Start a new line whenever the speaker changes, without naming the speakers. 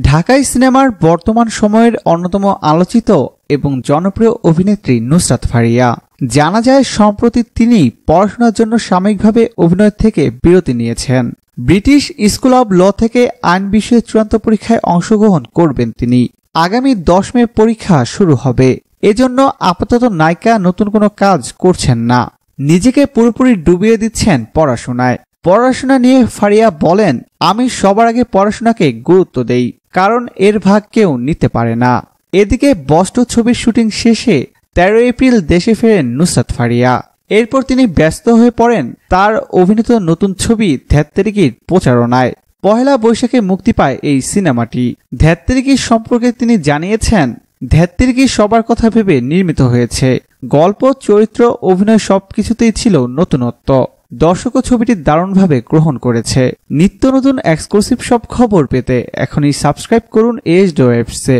ঢাকাই সিনেমার বর্তমান সময়ের অন্যতম আলোচিত এবং জনপ্রিয় অভিনেত্রী নুসরাত ফারিয়া। জানা যায়, সম্প্রতি তিনি পড়াশোনার জন্য সাময়িকভাবে অভিনয় থেকে বিরতি নিয়েছেন। ব্রিটিশ স্কুল অব ল থেকে আইন বিষয়ে চূড়ান্ত পরীক্ষায় অংশগ্রহণ করবেন তিনি। আগামী দশ মে পরীক্ষা শুরু হবে। এজন্য আপাতত নায়িকা নতুন কোনো কাজ করছেন না। নিজেকে পুরোপুরি ডুবিয়ে দিচ্ছেন পড়াশোনায়। পড়াশোনা নিয়ে ফারিয়া বলেন, আমি সবার আগে পড়াশোনাকে গুরুত্ব দেই, কারণ এর ভাগ কেউ নিতে পারে না। এদিকে বস্ট ছবির শুটিং শেষে তেরো এপ্রিল দেশে ফেরেন নুসরাত ফারিয়া। এরপর তিনি ব্যস্ত হয়ে পড়েন তার অভিনীত নতুন ছবি ধ্যাত্তেরিকির প্রচারণায়। পহেলা বৈশাখে মুক্তি পায় এই সিনেমাটি। ধ্যাত্তেরিকির সম্পর্কে তিনি জানিয়েছেন ধ্যাত্তেরিকি সবার কথা ভেবে নির্মিত হয়েছে। গল্প, চরিত্র, অভিনয় সবকিছুতেই ছিল নতুনত্ব। দর্শকও ছবিটি দারুণভাবে গ্রহণ করেছে। নিত্য নতুন এক্সক্লুসিভ সব খবর পেতে এখনই সাবস্ক্রাইব করুন এস ডোয়েবসে